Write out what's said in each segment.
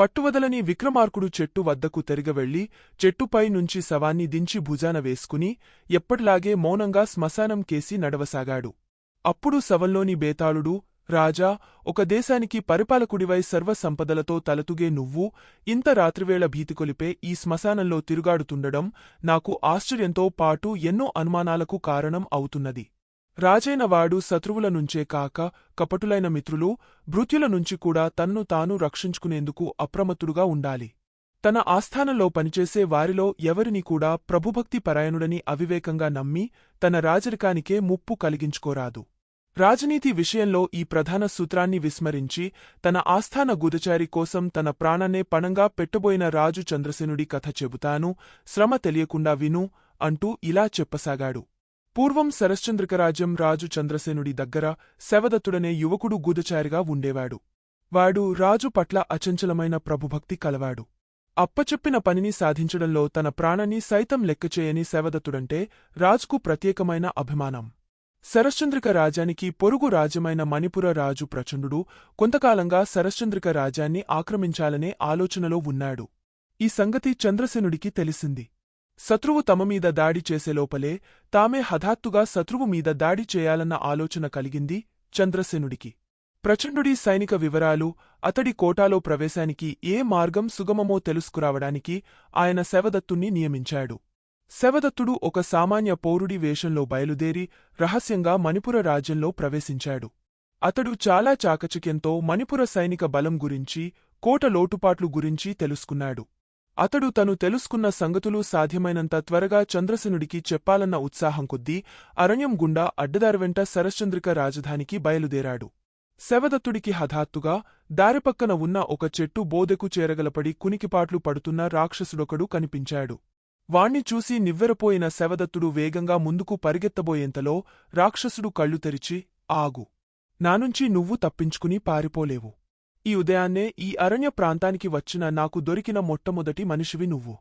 పట్టువదలని విక్రమార్కుడు చెట్టు వద్దకు తిరగవెళ్ళి చెట్టుపై నుంచి శవాన్ని దించి భుజాన వేసుకుని ఎప్పటిలాగే మౌనంగా శ్మశానం కేసి నడవసాగాడు. అప్పుడు శవంలోని బేతాళుడు రాజా ఒక దేశానికి పరిపాలకుడివై సర్వసంపదలతో తలతుగే నువ్వు ఇంత రాత్రివేళ భీతికొలిపే ఈ శ్మశానంలో తిరుగాడుతుండడం నాకు ఆశ్చర్యంతో పాటు ఎన్నో అనుమానాలకు కారణం అవుతున్నది. రాజైన వాడు శత్రువుల నుంచే కాక కపటులైన మిత్రులు భృత్యుల నుంచి కూడా తన్ను తాను రక్షించుకునేందుకు అప్రమత్తుడుగా ఉండాలి. తన ఆస్థానంలో పనిచేసే వారిలో ఎవరిని కూడా ప్రభుభక్తి పరాయణుడని అవివేకంగా నమ్మి తన రాజరికానికే ముప్పు కలిగించుకోరాదు. రాజనీతి విషయంలో ఈ ప్రధాన సూత్రాన్ని విస్మరించి తన ఆస్థాన గుదచారి కోసం తన ప్రాణాన్నే పణంగా పెట్టబోయిన రాజు చంద్రసేనుడి కథ చెబుతాను శ్రమ తెలియకుండా విను అంటూ ఇలా చెప్పసాగాడు. పూర్వం శరశ్చంద్రకరాజ్యం రాజు చంద్రసేనుడి దగ్గర శవదత్తుడనే యువకుడు గూదచారిగా ఉండేవాడు. వాడు రాజు పట్ల అచంచలమైన ప్రభుభక్తి కలవాడు. అప్పచెప్పిన పనిని సాధించడంలో తన ప్రాణాన్ని సైతం లెక్కచేయని శవదత్తుడంటే రాజుకు ప్రత్యేకమైన అభిమానం. శరశ్చంద్రిక రాజ్యానికి పొరుగు రాజ్యమైన మణిపుర రాజు ప్రచండు కొంతకాలంగా శరశ్చంద్రిక రాజ్యాన్ని ఆక్రమించాలనే ఆలోచనలో ఉన్నాడు. ఈ సంగతి చంద్రసేనుడికి తెలిసింది. శత్రువు తమమీద దాడి చేసేలోపలే తామే హఠాత్తుగా శత్రువు మీద దాడి చేయాలన్న ఆలోచన కలిగింది చంద్రసేనుడికి. ప్రచండుడి సైనిక వివరాలు అతడి కోటాలో ప్రవేశానికి ఏ మార్గం సుగమమో తెలుసుకురావడానికి ఆయన శవదత్తుణ్ణి నియమించాడు. శవదత్తుడు ఒక సామాన్య పౌరుడి వేషంలో బయలుదేరి రహస్యంగా మణిపుర రాజ్యంలో ప్రవేశించాడు. అతడు చాలా చాకచక్యంతో మణిపుర సైనిక బలం గురించి కోట లోటుపాట్లు గురించి తెలుసుకున్నాడు. అతడు తను తెలుసుకున్న సంగతులు సాధ్యమైనంత త్వరగా చంద్రసేనుడికి చెప్పాలన్న ఉత్సాహం కొద్దీ అరణ్యం గుండా అడ్డదారివెంట శరశ్చంద్రిక రాజధానికి బయలుదేరాడు. శవదత్తుడికి హఠాత్తుగా దారిపక్కన ఉన్న ఒక చెట్టు బోదెకు చేరగలపడి కునికిపాట్లు పడుతున్న రాక్షసుడొకడు కనిపించాడు. వాణ్ణి చూసి నివ్వెరపోయిన శవదత్తుడు వేగంగా ముందుకు పరిగెత్తబోయేంతలో రాక్షసుడు కళ్ళు తెరిచి ఆగు. నానుంచి నువ్వు తప్పించుకుని పారిపోలేవు. ఈ ఉదయాన్నే ఈ అరణ్య ప్రాంతానికి వచ్చిన నాకు దొరికిన మొట్టమొదటి మనిషివి నువ్వు.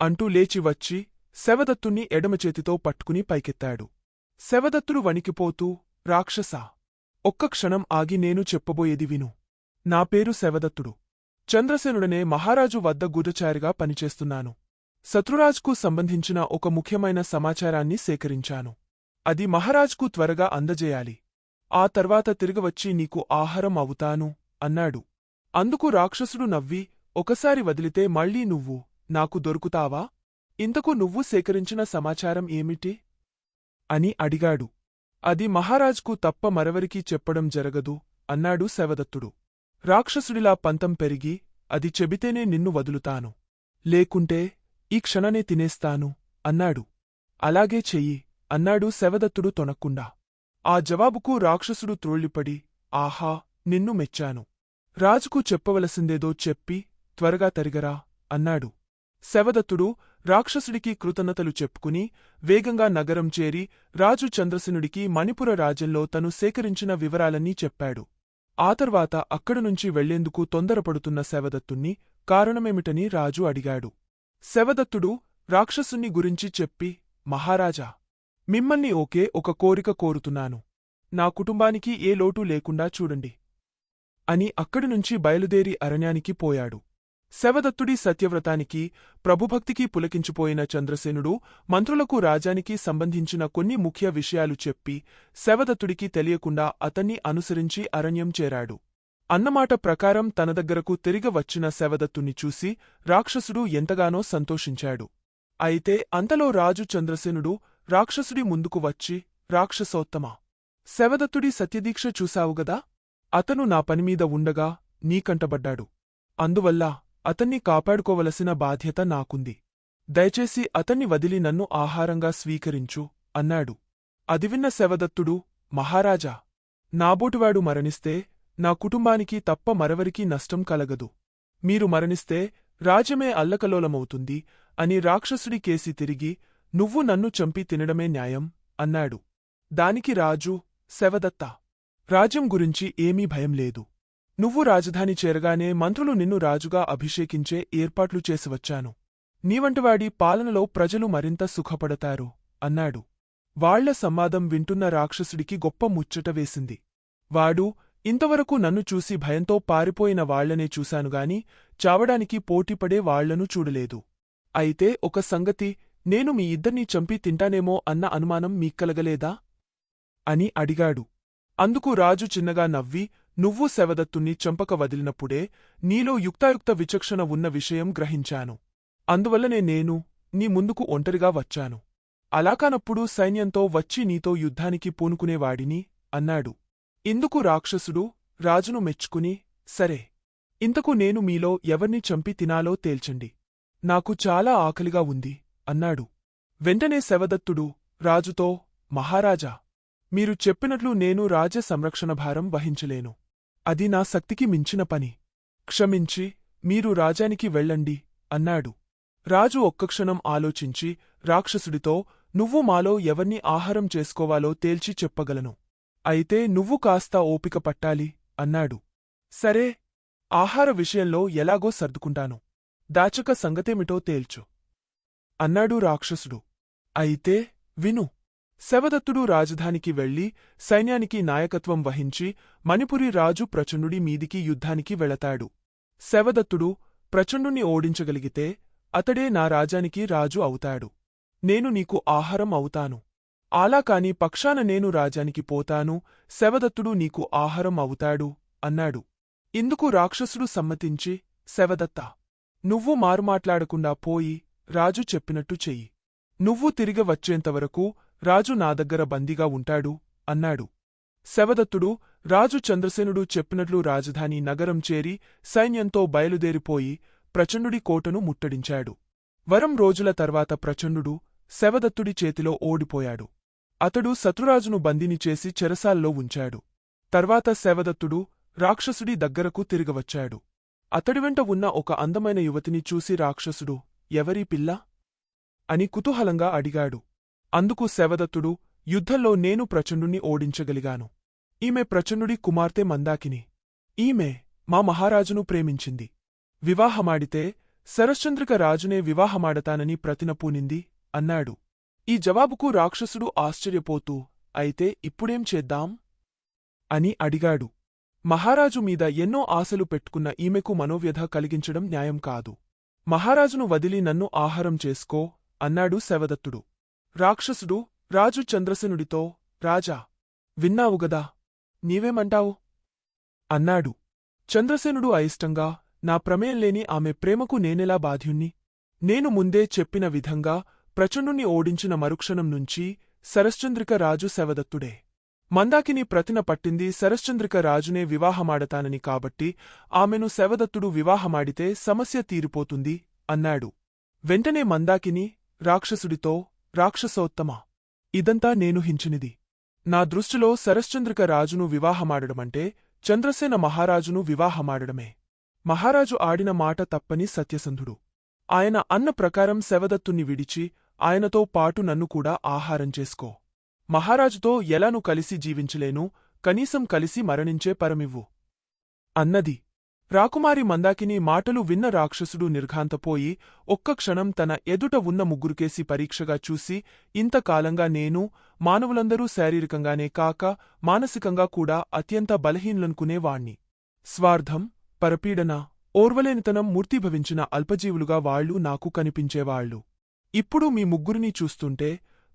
అంటూ లేచి వచ్చి శవదత్తుణ్ణి ఎడమచేతితో పట్టుకుని పైకెత్తాడు. శవదత్తుడు వణికిపోతూ రాక్షసా ఒక్క క్షణం ఆగి నేను చెప్పబోయేది విను. నా పేరు శవదత్తుడు. చంద్రసేనుడనే మహారాజు వద్ద గురచారిగా పనిచేస్తున్నాను. శత్రురాజ్కు సంబంధించిన ఒక ముఖ్యమైన సమాచారాన్ని సేకరించాను. అది మహారాజ్కు త్వరగా అందజేయాలి. ఆ తర్వాత తిరిగివచ్చి నీకు ఆహారం అవుతాను. అన్నాడు. అందుకు రాక్షసుడు నవ్వి ఒకసారి వదిలితే మళ్ళీ నువ్వు నాకు దొరుకుతావా? ఇంతకు నువ్వు సేకరించిన సమాచారం ఏమిటి అని అడిగాడు. అది మహారాజ్కు తప్ప మరెవరికీ చెప్పడం జరగదు అన్నాడు శవదత్తుడు. రాక్షసుడిలా పంతం పెరిగి అది చెబితేనే నిన్ను వదులుతాను. లేకుంటే ఈ క్షణనే తినేస్తాను అన్నాడు. అలాగే చెయ్యి అన్నాడు శవదత్తుడు తొనక్కుండా. ఆ జవాబుకు రాక్షసుడు త్రోళ్ళిపడి ఆహా! నిన్ను మెచ్చాను. రాజుకు చెప్పవలసిందేదో చెప్పి త్వరగా తరిగరా అన్నాడు. శవదత్తుడు రాక్షసుడికి కృతజ్ఞతలు చెప్పుకుని వేగంగా నగరం చేరి రాజు చంద్రసేనుడికి మణిపుర రాజ్యంలో తను సేకరించిన వివరాలన్నీ చెప్పాడు. ఆ తర్వాత అక్కడనుంచి వెళ్ళేందుకు తొందరపడుతున్న శవదత్తుణ్ణి కారణమేమిటని రాజు అడిగాడు. శవదత్తుడు రాక్షసుణ్ణి గురించి చెప్పి మహారాజా మిమ్మల్ని ఓకే ఒక కోరిక కోరుతున్నాను. నా కుటుంబానికి ఏ లోటు లేకుండా చూడండి. అని అక్కడినుంచి బయలుదేరి అరణ్యానికి పోయాడు. శవదత్తుడి సత్యవ్రతానికి ప్రభుభక్తికి పులకించిపోయిన చంద్రసేనుడు మంత్రులకు రాజానికి సంబంధించిన కొన్ని ముఖ్య విషయాలు చెప్పి శవదత్తుడికి తెలియకుండా అతన్ని అనుసరించి అరణ్యం చేరాడు. అన్నమాట ప్రకారం తన దగ్గరకు తిరిగి వచ్చిన శవదత్తుని చూసి రాక్షసుడు ఎంతగానో సంతోషించాడు. అయితే అంతలో రాజు చంద్రసేనుడు రాక్షసుడి ముందుకు వచ్చి రాక్షసోత్తమా? శవదత్తుడి సత్యదీక్ష చూశావుగదా అతను నా పనిమీద ఉండగా నీకంటబడ్డాడు అందువల్ల అతన్ని కాపాడుకోవలసిన బాధ్యత నాకుంది. దయచేసి అతన్ని వదిలి నన్ను ఆహారంగా స్వీకరించు అన్నాడు. అది విన్న శవదత్తుడు మహారాజా నాబోటువాడు మరణిస్తే నా కుటుంబానికి తప్ప మరవరికీ నష్టం కలగదు. మీరు మరణిస్తే రాజ్యమే అల్లకలోలమవుతుంది అని రాక్షసుడి కేసి తిరిగి నువ్వు నన్ను చంపి తినడమే న్యాయం అన్నాడు. దానికి రాజు శవదత్త రాజ్యం గురించి ఏమీ భయం లేదు. నువ్వు రాజధాని చేరగానే మంత్రులు నిన్ను రాజుగా అభిషేకించే ఏర్పాట్లు చేసివచ్చాను. నీవంటివాడి పాలనలో ప్రజలు మరింత సుఖపడతారు అన్నాడు. వాళ్ళ సంవాదం వింటున్న రాక్షసుడికి గొప్ప ముచ్చట వేసింది. వాడు ఇంతవరకు నన్ను చూసి భయంతో పారిపోయిన వాళ్ళనే చూశానుగాని చావడానికి పోటీపడే వాళ్ళను చూడలేదు. అయితే ఒక సంగతి నేను మీ ఇద్దర్నీ చంపి తింటానేమో అన్న అనుమానం మీక్కలగలేదా? అని అడిగాడు. అందుకు రాజు చిన్నగా నవ్వి నువ్వు శవదత్తుణ్ణి చంపక వదిలినప్పుడే నీలో యుక్తాయుక్త విచక్షణ ఉన్న విషయం గ్రహించాను. అందువల్లనే నేను నీ ముందుకు ఒంటరిగా వచ్చాను. అలాకానప్పుడు సైన్యంతో వచ్చి నీతో యుద్ధానికి పూనుకునేవాడిని అన్నాడు. ఇందుకు రాక్షసుడు రాజును మెచ్చుకుని సరే ఇంతకు నేను మీలో ఎవర్ని చంపి తినాలో తేల్చండి. నాకు చాలా ఆకలిగా ఉంది అన్నాడు. వెంటనే శవదత్తుడు రాజుతో మహారాజా మీరు చెప్పినట్లు నేను రాజ సంరక్షణ భారం వహించలేను. అది నా శక్తికి మించిన పని. క్షమించి మీరు రాజానికి వెళ్ళండి అన్నాడు. రాజు ఒక్కక్షణం ఆలోచించి రాక్షసుడితో నువ్వు మాలో ఎవర్ని ఆహారం చేసుకోవాలో తేల్చి చెప్పగలను. అయితే నువ్వు కాస్త ఓపిక పట్టాలి అన్నాడు. సరే ఆహార విషయంలో ఎలాగో సర్దుకుంటాను. దాచక సంగతేమిటో తేల్చు అన్నాడు రాక్షసుడు. అయితే విను శవదత్తుడు రాజధానికి వెళ్ళి సైన్యానికి నాయకత్వం వహించి మణిపురి రాజు ప్రచండుడి మీదికి యుద్ధానికి వెళతాడు. శవదత్తుడు ప్రచండుణ్ణి ఓడించగలిగితే అతడే నా రాజానికి రాజు అవుతాడు. నేను నీకు ఆహారం అవుతాను. అలా కాని పక్షాన నేను రాజానికి పోతాను శవదత్తుడు నీకు ఆహారం అవుతాడు అన్నాడు. ఇందుకు రాక్షసుడు సమ్మతించి శవదత్త నువ్వు మారుమాట్లాడకుండా పోయి రాజు చెప్పినట్టు చెయ్యి. నువ్వు తిరిగి వచ్చేంతవరకు రాజు నా దగ్గర బందీగా ఉంటాడు అన్నాడు. శవదత్తుడు రాజు చంద్రసేనుడు చెప్పినట్లు రాజధాని నగరం చేరి సైన్యంతో బయలుదేరిపోయి ప్రచండుడి కోటను ముట్టడించాడు. వరం రోజుల తర్వాత ప్రచండుడు శవదత్తుడి చేతిలో ఓడిపోయాడు. అతడు శత్రురాజును బందీని చేసి చెరసాల్లో ఉంచాడు. తర్వాత శవదత్తుడు రాక్షసుడి దగ్గరకు తిరిగవచ్చాడు. అతడి వెంట ఉన్న ఒక అందమైన యువతిని చూసి రాక్షసుడు ఎవరీ పిల్ల? అని కుతూహలంగా అడిగాడు. అందుకు శవదత్తుడు యుద్ధంలో నేను ప్రచండుణ్ణి ఓడించగలిగాను. ఈమె ప్రచండుడి కుమార్తె మందాకిని. ఈమె మా మహారాజును ప్రేమించింది. వివాహమాడితే శరశ్చంద్రిక రాజునే వివాహమాడతానని ప్రతినపూనింది అన్నాడు. ఈ జవాబుకు రాక్షసుడు ఆశ్చర్యపోతూ అయితే ఇప్పుడేం చేద్దాం? అని అడిగాడు. మహారాజు మీద ఎన్నో ఆశలు పెట్టుకున్న ఈమెకు మనోవ్యధ కలిగించడం న్యాయం కాదు. మహారాజును వదిలి నన్ను ఆహారం చేసుకో అన్నాడు శవదత్తుడు. రాక్షసుడు రాజు చంద్రసేనుడితో రాజా విన్నావుగదా నీవేమంటావు? అన్నాడు. చంద్రసేనుడు అయిష్టంగా నా ప్రమేయం లేని ఆమె ప్రేమకు నేనెలా బాధ్యుణ్ణి? నేను ముందే చెప్పిన విధంగా ప్రచండుణ్ణి ఓడించిన మరుక్షణం నుంచి శరశ్చంద్రిక రాజు శవదత్తుడే. మందాకిని ప్రతిన పట్టింది శరశ్చంద్రిక రాజునే వివాహమాడతానని కాబట్టి ఆమెను శవదత్తుడు వివాహమాడితే సమస్య తీరిపోతుంది అన్నాడు. వెంటనే మందాకిని రాక్షసుడితో రాక్షసోత్తమ. ఇదంతా నేను హించినిది. నా దృష్టిలో శరశ్చంద్రిక రాజును వివాహమాడడమంటే చంద్రసేన మహారాజును వివాహమాడడమే. మహారాజు ఆడిన మాట తప్పని సత్యసంధుడు. ఆయన అన్న ప్రకారం శవదత్తుని విడిచి ఆయనతో పాటు నన్ను కూడా ఆహారం చేసుకో. మహారాజుతో ఎలాను కలిసి జీవించలేను కనీసం కలిసి మరణించే పరమివ్వు. అన్నది. రాకుమారి మందాకిని మాటలు విన్న రాక్షసుడు నిర్ఘాంతపోయి ఒక్క క్షణం తన ఎదుట ఉన్న ముగ్గురుకేసి పరీక్షగా చూసి ఇంతకాలంగా నేను మానవులందరూ శారీరకంగానే కాక మానసికంగా కూడా అత్యంత బలహీనులనుకునేవాణ్ణి స్వార్థం పరపీడన ఓర్వలేనితనం మూర్తిభవించిన అల్పజీవులుగా వాళ్ళు నాకు కనిపించేవాళ్ళు ఇప్పుడు మీ ముగ్గురినీ చూస్తుంటే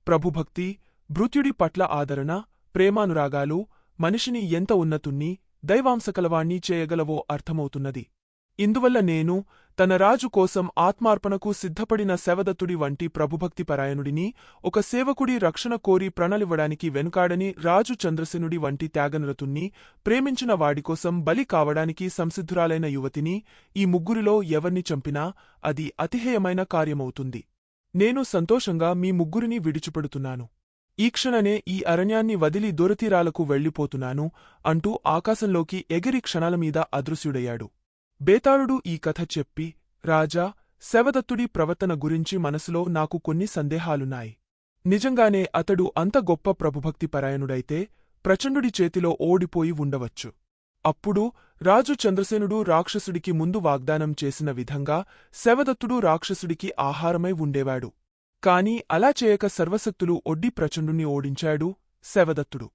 ప్రభుభక్తి భృత్యుడి పట్ల ఆదరణ ప్రేమానురాగాలు మనిషిని ఎంత ఉన్నతుణ్ణి దైవాంశకలవాణ్ణి చేయగలవో అర్థమవుతున్నది. ఇందువల్ల నేను తన రాజు కోసం ఆత్మార్పణకు సిద్ధపడిన శవదత్తుడి వంటి ప్రభుభక్తిపరాయణుడిని ఒక సేవకుడి రక్షణ కోరి ప్రణలివ్వడానికి వెనుకాడని రాజు చంద్రసేనుడి వంటి త్యాగనరతుణ్ణి ప్రేమించిన వాడికోసం బలి కావడానికి సంసిద్ధురాలైన యువతిని ఈ ముగ్గురిలో ఎవర్ని చంపినా అది అతిహేయమైన కార్యమవుతుంది. నేను సంతోషంగా మీ ముగ్గురిని విడిచిపెడుతున్నాను. ఈ క్షణనే ఈ అరణ్యాన్ని వదిలి దొరతీరాలకు వెళ్ళిపోతున్నాను అంటూ ఆకాశంలోకి ఎగిరి క్షణాలమీద అదృశ్యుడయ్యాడు. బేతాళుడు ఈ కథ చెప్పి రాజా శవదత్తుడి ప్రవర్తన గురించి మనసులో నాకు కొన్ని సందేహాలున్నాయి. నిజంగానే అతడు అంత గొప్ప ప్రభుభక్తి పరాయణుడైతే ప్రచండుడి చేతిలో ఓడిపోయి ఉండవచ్చు. అప్పుడు రాజు చంద్రసేనుడు రాక్షసుడికి ముందు వాగ్దానం చేసిన విధంగా శవదత్తుడు రాక్షసుడికి ఆహారమై ఉండేవాడు. కాని అలా చేయక సర్వశక్తులు ఒడ్డి ప్రచండుని ఓడించాడు శవదత్తుడు.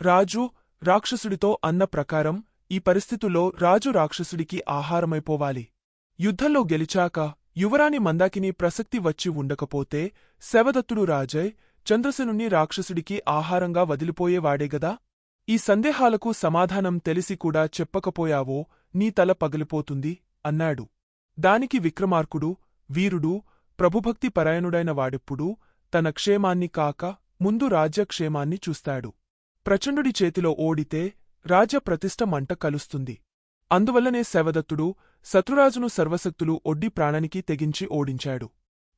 రాజు రాక్షసుడితో అన్న ప్రకారం ఈ పరిస్థితుల్లో రాజు రాక్షసుడికి ఆహారమైపోవాలి. యుద్ధంలో గెలిచాక యువరాణి మందాకిని ప్రసక్తి వచ్చి ఉండకపోతే శవదత్తుడు రాజయ్ చంద్రసేనుణ్ణి రాక్షసుడికి ఆహారంగా వదిలిపోయేవాడేగదా ఈ సందేహాలకు సమాధానం తెలిసి కూడా చెప్పకపోయావో నీ తల పగిలిపోతుంది అన్నాడు. దానికి విక్రమార్కుడు వీరుడు ప్రభుభక్తి పరాయణుడైన వాడెప్పుడూ తన క్షేమాన్ని కాక ముందు రాజ్యక్షేమాన్ని చూస్తాడు. ప్రచండుడి చేతిలో ఓడితే రాజ్యప్రతిష్ఠ మంట కలుస్తుంది. అందువల్లనే శవదత్తుడు శత్రురాజును సర్వశక్తులు ఒడ్డి ప్రాణానికి తెగించి ఓడించాడు.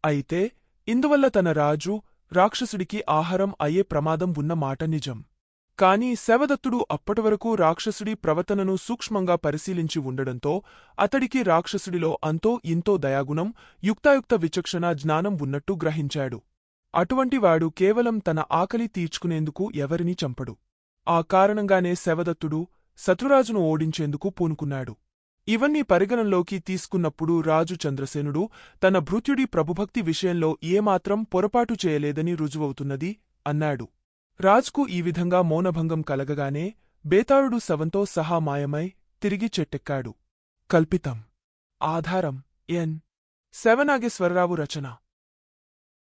అయితే ఇందువల్ల తన రాజు రాక్షసుడికి ఆహారం అయ్యే ప్రమాదం ఉన్న మాట నిజం. కాని శవదత్తుడు అప్పటివరకు రాక్షసుడి ప్రవర్తనను సూక్ష్మంగా పరిశీలించి ఉండడంతో అతడికి రాక్షసుడిలో అంతో ఇంతో దయాగుణం యుక్తాయుక్త విచక్షణ జ్ఞానం ఉన్నట్టు గ్రహించాడు. అటువంటివాడు కేవలం తన ఆకలి తీర్చుకునేందుకు ఎవరినీ చంపడు. ఆ కారణంగానే శవదత్తుడు శత్రురాజును ఓడించేందుకు పూనుకున్నాడు. ఇవన్నీ పరిగణంలోకి తీసుకున్నప్పుడు రాజు చంద్రసేనుడు తన భృత్యుడి ప్రభుభక్తి విషయంలో ఏమాత్రం పొరపాటు చేయలేదని రుజువవుతున్నది అన్నాడు. రాజ్కు ఈ విధంగా మౌనభంగం కలగగానే బేతాళుడు శవంతో సహా మాయమై తిరిగి చెట్టెక్కాడు. కల్పితం. ఆధారం. ఎన్. శవనాగేశ్వరరావు రచన.